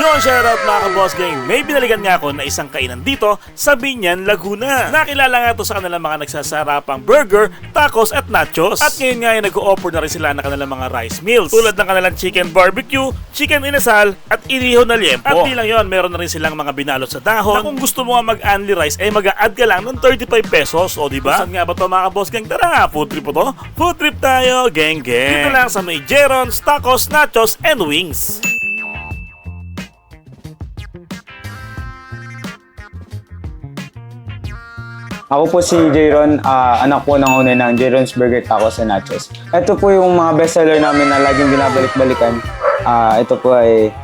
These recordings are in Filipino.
Yon, shoutout mga kaboss gang. May binaligan nga ako na isang kainan dito sa Binyan, Laguna. Nakilala nga to sa kanilang mga nagsasarapang burger, tacos at nachos. At ngayon nga ay nag-offer na rin sila ng kanilang mga rice meals. Tulad ng kanilang chicken barbecue, chicken inasal, at inihaw na liempo. At di lang meron na rin silang mga binalot sa dahon. Na kung gusto mo nga mag-only rice, ay mag-a-add ka lang ng 35 pesos. O di ba? Saan nga ba to mga kaboss gang? Tara nga, food trip po to. Food trip tayo, gang gang. Dito lang sa may Jerons, tacos, nachos, and wings. Ako po si Jayron, ah, anak po ng owner ng Jayron's Burger Tacos and Nachos. Ito po yung mga bestseller namin na laging binabalik-balikan. Ah, ito po ay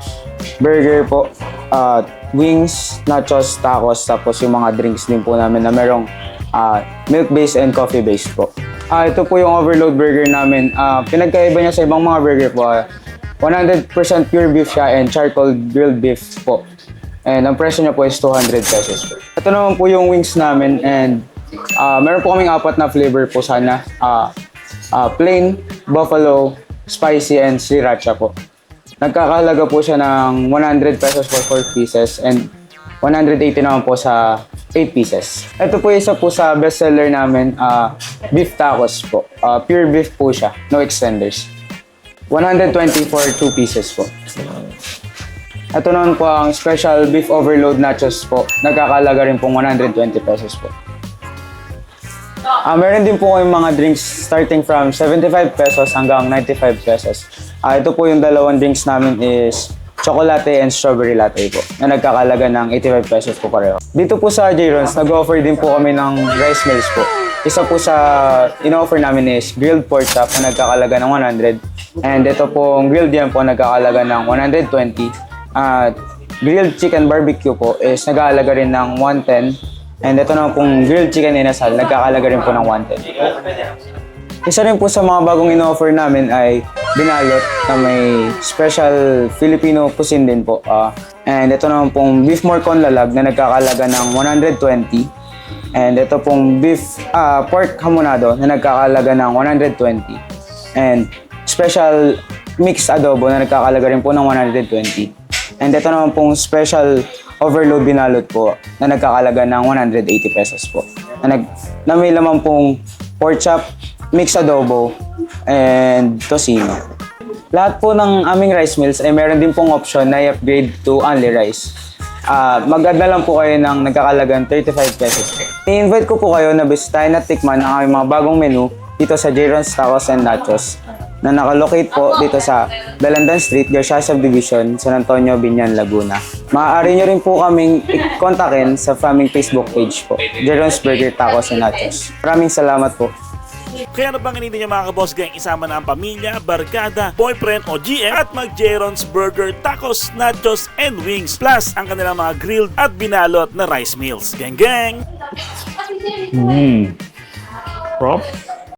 burger po, ah, wings, nachos, tacos, tapos yung mga drinks din po namin na merong ah, milk-based and coffee-based po. Ah, ito po yung overload burger namin. Ah, pinagkaiba niya sa ibang mga burger po. ah, 100% pure beef siya and charcoal grilled beef po. And ang presyo niya po is 200 pesos po. Ito naman po yung wings namin and ah, meron po kaming apat na flavor po sana. Ah, ah, plain, buffalo, spicy, and sriracha po. Nagkakahalaga po siya ng 100 pesos for 4 pieces and 180 naman po sa 8 pieces. Ito po isa po sa bestseller namin, ah, beef tacos po. Ah, pure beef po siya, no extenders. 120 for 2 pieces po. Ito naman po ang special beef overload nachos po. Nagkakalaga rin pong 120 pesos po. Ah, meron din po kayong mga drinks starting from 75 pesos hanggang 95 pesos. Ah, ito po yung dalawang drinks namin is chocolate and strawberry latte po na nagkakalaga ng 85 pesos po pareho. Dito po sa J-Rons, nag-offer din po kami ng rice meals po. Isa po sa in-offer namin is grilled pork chop na nagkakalaga ng 100 and ito pong grilled yam po nagkakalaga ng 120 at grilled chicken barbecue po is nag-aalaga rin ng 110. And ito naman pong grilled chicken inasal, nagkakalaga rin po ng 110. Isa rin po sa mga bagong in-offer namin ay binalot na may special Filipino cuisine din po. Ah, and ito naman pong beef morcon lalag na nagkakalaga ng 120. And ito pong beef ah, pork hamonado na nagkakalaga ng 120. And special mixed adobo na nagkakalaga rin po ng 120. And ito naman pong special overload binalot po na nagkakalaga ng 180 pesos po. Na, nag, na may laman pong pork chop, mixed adobo, and tocino. Lahat po ng aming rice meals ay meron din pong option na i-upgrade to only rice. Ah, mag-add na lang po kayo ng nagkakalagang 35 pesos. I-invite ko po kayo na bisitahin at tikman ang aming mga bagong menu dito sa J-Ron's Tacos and Nachos na nakalocate po dito sa Dalandan Street, Garcia Subdivision, San Antonio, Binyan, Laguna. Maaari nyo rin po kaming i-kontakin sa aming Facebook page po, J-Ron's Burger Tacos and Nachos. Maraming salamat po. Kaya ano bang hindi niyo mga kaboss gang isama na ang pamilya, barkada, boyfriend o GM at mag Jerons Burger, Tacos, Nachos, and Wings plus ang kanilang mga grilled at binalot na rice meals. Gang gang! Mm. Prop?